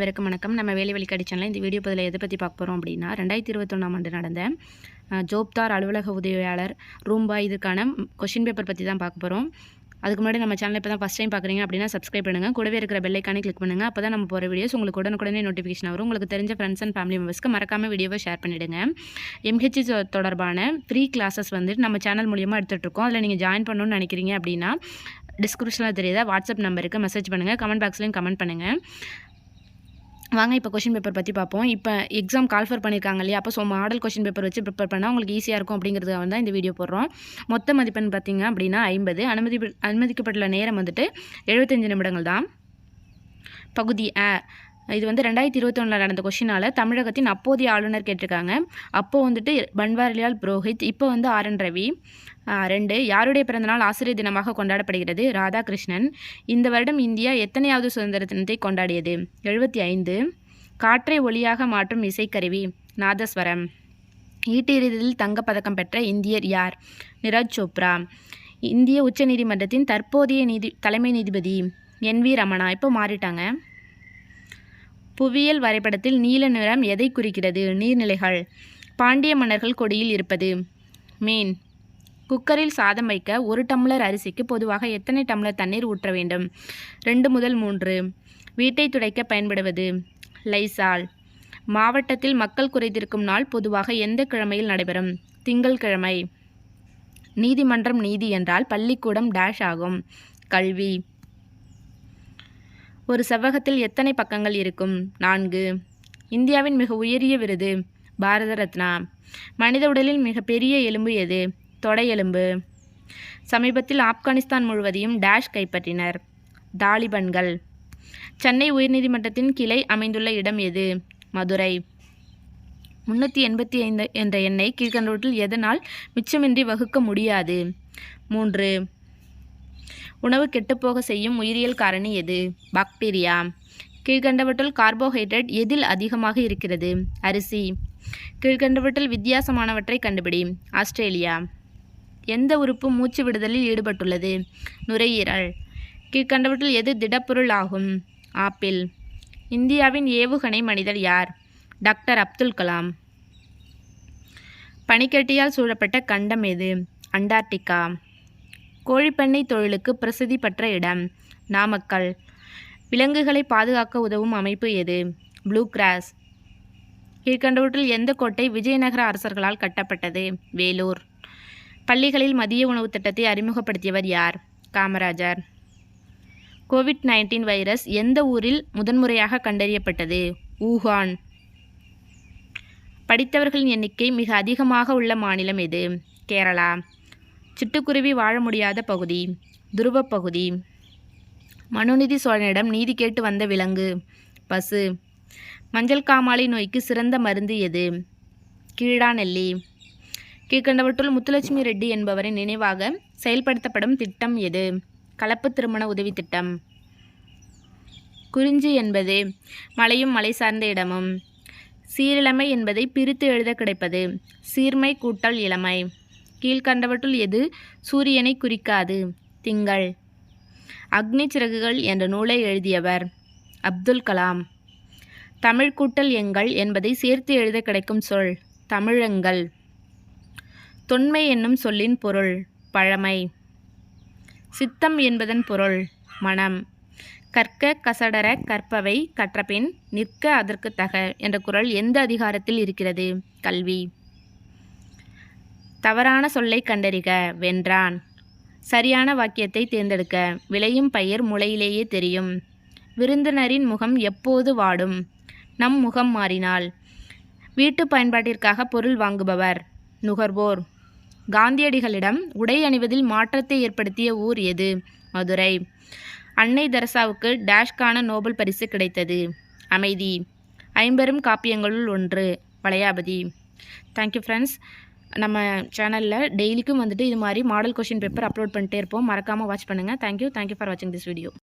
அனைவருக்கும் வணக்கம். நம்ம வேலை வழி கடிச்சனில் இந்த வீடியோ பதில் எதை பற்றி பார்க்க போகிறோம் அப்படின்னா ரெண்டாயிரத்தி இருபத்தொன்னாம் ஆண்டு நடந்த ஜோப்தார் அலுவலக உதவியாளர் ரூம்பா இதுக்கான கொஷின் பேப்பர் பற்றி தான் பார்க்க போகிறோம் அதுக்கு முன்னாடி நம்ம சேனல் இப்போ தான் ஃபஸ்ட் டைம் பார்க்குறீங்க அப்படின்னா சப்ஸ்கிரைப் பண்ணுங்கள் கூடவே இருக்கிற பெல்லைக்கானே கிளிக் பண்ணுங்கள் அப்போ தான் நம்ம போகிற வீடியோஸ் உங்களுக்கு உடனுக்குடனே நோட்டிஃபிகேஷன் வரும். உங்களுக்கு தெரிஞ்ச ஃப்ரெண்ட்ஸ் அண்ட் ஃபேமிலி மெம்பர்ஸ்க்கு மறக்காமல் வீடியோவை ஷேர் பண்ணிவிடுங்க எம்ஹெச்சி தொடர்பான ஃப்ரீ கிளாஸஸ் வந்துட்டு நம்ம சேனல் மூலியமாக எடுத்துகிட்ருக்கோம் அதில் நீங்கள் ஜாயின் பண்ணணும்னு நினைக்கிறீங்க அப்படின்னா டிஸ்கிரிப்ஷனில் தெரியுதா? வாட்ஸ்அப் நம்பருக்கு மெசேஜ் பண்ணுங்கள் கமெண்ட் பாக்ஸ்லேயும் கமெண்ட் பண்ணுங்கள் வாங்க இப்போ கொஷின் பேப்பர் பற்றி பார்ப்போம். இப்போ எக்ஸாம் கால்ஃபர் பண்ணியிருக்காங்க இல்லையா? அப்போ ஸோ மாடல் கொஷின் பேப்பர் வச்சு ப்ரிப்பேர் பண்ணால் உங்களுக்கு ஈஸியாக இருக்கும் அப்படிங்கிறதுக்காக தான் இந்த வீடியோ போடுறோம். மொத்த மதிப்பெண் பார்த்திங்க அப்படின்னா ஐம்பது. அனுமதி அனுமதிக்கப்பட்டுள்ள நேரம் வந்துட்டு எழுபத்தஞ்சு நிமிடங்கள் தான். பகுதி அ இது வந்து ரெண்டாயிரத்தி இருபத்தொன்னில் நடந்த கொஷினால் தமிழகத்தின் அப்போதைய ஆளுநர் கேட்டிருக்காங்க. அப்போது வந்துட்டு பன்வாரிலால் புரோஹித் இப்போ வந்து ஆர் என் ரவி. ரெண்டு யாருடைய பிறந்தநாள் ஆசிரியர் தினமாக கொண்டாடப்படுகிறது? ராதாகிருஷ்ணன். இந்த வருடம் இந்தியா எத்தனையாவது சுதந்திர தினத்தை கொண்டாடியது? எழுபத்தி ஐந்து. காற்றை ஒளியாக மாற்றும் இசைக்கருவி நாதஸ்வரம். ஈட்டியறிதலில் தங்கப்பதக்கம் பெற்ற இந்தியர் யார்? நிரஜ் சோப்ரா. இந்திய உச்சநீதிமன்றத்தின் தற்போதைய நீதி தலைமை நீதிபதி என் வி ரமணா. இப்போ மாறிட்டாங்க. புவியியல் வரைபடத்தில் நீல நிறம் எதை குறிக்கிறது? நீர்நிலைகள். பாண்டிய மன்னர்கள் கொடியில் இருப்பது. மீன். குக்கரில் சாதம் வைக்க ஒரு டம்ளர் அரிசிக்கு பொதுவாக எத்தனை டம்ளர் தண்ணீர் ஊற்ற வேண்டும்? ரெண்டு முதல் மூன்று. வீட்டை துடைக்க பயன்படுவது. லைசால். மாவட்டத்தில் மக்கள் குறைத்திருக்கும் நாள் பொதுவாக எந்த கிழமையில் நடைபெறும்? திங்கள் கிழமை. நீதிமன்றம் நீதி என்றால் பள்ளிக்கூடம் டேஷ் ஆகும். கல்வி. ஒரு செவ்வகத்தில் எத்தனை பக்கங்கள் இருக்கும்? நான்கு. இந்தியாவின் மிக உயரிய விருது பாரத ரத்னா. மனித உடலில் மிக பெரிய எலும்பு எது? தொடை எலும்பு. சமீபத்தில் ஆப்கானிஸ்தான் முழுவதையும் டேஷ் கைப்பற்றினர். தாலிபன்கள். சென்னை உயர்நீதிமன்றத்தின் கிளை அமைந்துள்ள இடம் எது? மதுரை. முன்னூற்றி எண்பத்தி ஐந்து என்ற எண்ணை கீழ்கண்டவற்றில் எதனால் மிச்சமின்றி வகுக்க முடியாது? மூன்று. உணவு கெட்டுப்போக செய்யும் உயிரியல் காரணி எது? பாக்டீரியா. கீழ்கண்டவற்றுள் கார்போஹைட்ரேட் எதில் அதிகமாக இருக்கிறது? அரிசி. கீழ்கண்டவற்றில் வித்தியாசமானவற்றை கண்டுபிடி. ஆஸ்திரேலியா. எந்த உறுப்பு மூச்சு விடுதலில் ஈடுபட்டுள்ளது? நுரையீரல். கீழ்கண்டவற்றில் எது திடப்பொருள் ஆகும்? ஆப்பிள். இந்தியாவின் ஏவுகணை மனிதர் யார்? டாக்டர் அப்துல் கலாம். பனிக்கட்டியால் சூழப்பட்ட கண்டம் எது? அண்டார்டிகா. கோழிப்பண்ணை தொழிலுக்கு பிரசித்தி பெற்ற இடம். நாமக்கல். விலங்குகளை பாதுகாக்க உதவும் அமைப்பு எது? ப்ளூ கிராஸ் கீழ்கண்டவற்றில் எந்த கோட்டை விஜயநகர அரசர்களால் கட்டப்பட்டது? வேலூர். பள்ளிகளில் மதிய உணவு திட்டத்தை அறிமுகப்படுத்தியவர் யார்? காமராஜர். கோவிட் நைன்டீன் வைரஸ் எந்த ஊரில் முதன்முறையாக கண்டறியப்பட்டது? ஊகான் படித்தவர்களின் எண்ணிக்கை மிக அதிகமாக உள்ள மாநிலம் எது? கேரளா. சிட்டுக்குருவி வாழ முடியாத பகுதி துருவப்பகுதி மனுநிதி சோழனிடம் நீதி கேட்டு வந்த விலங்கு பசு. மஞ்சள் காமாலை நோய்க்கு சிறந்த மருந்து எது? கீழாநெல்லி கீழ்கண்டவற்றுள் முத்துலட்சுமி ரெட்டி என்பவரின் நினைவாக செயல்படுத்தப்படும் திட்டம் எது? கலப்பு திருமண உதவி திட்டம். குறிஞ்சி என்பது மலையும் மலை சார்ந்த இடமும். சீரிழமை என்பதை பிரித்து எழுத கிடைப்பது. சீர்மை கூட்டல் இளமை. கீழ்கண்டவற்றுள் எது? சூரியனை குறிக்காது. திங்கள். அக்னி சிறகுகள் என்ற நூலை எழுதியவர் அப்துல் கலாம். தமிழ் கூட்டல் எங்கள் என்பதை சேர்த்து எழுத கிடைக்கும் சொல் தமிழங்கள். தொன்மை என்னும் சொல்லின் பொருள் பழமை. சித்தம் என்பதன் பொருள் மனம். கற்க கசடர கற்பவை கற்றபின் நிற்க அதற்கு தக என்ற குரல் எந்த அதிகாரத்தில் இருக்கிறது? கல்வி. தவறான சொல்லை கண்டறிக வென்றான். சரியான வாக்கியத்தை தேர்ந்தெடுக்க விளையும் பயிர் முளையிலேயே தெரியும். விருந்தினரின் முகம் எப்போது வாடும்? நம் முகம் மாறினால். வீட்டு பயன்பாட்டிற்காக பொருள் வாங்குபவர் நுகர்வோர். காந்தியடிகளிடம் உடை அணிவதில் மாற்றத்தை ஏற்படுத்திய ஊர் எது? மதுரை. அன்னை தரசாவுக்கு டேஷ்கான நோபல் பரிசு கிடைத்தது. அமைதி. ஐம்பெரும் காப்பியங்களுள் ஒன்று. வளையாபதி. தேங்க்யூ ஃப்ரெண்ட்ஸ் நம்ம சேனலில் டெய்லிக்கும் வந்துட்டு இது மாதிரி மாடல் கொஷின் பேப்பர் அப்லோட் பண்ணிட்டே இருப்போம். மறக்காமல் வாட்ச் பண்ணுங்கள் thank you thank you for வாட்சிங் திஸ் வீடியோ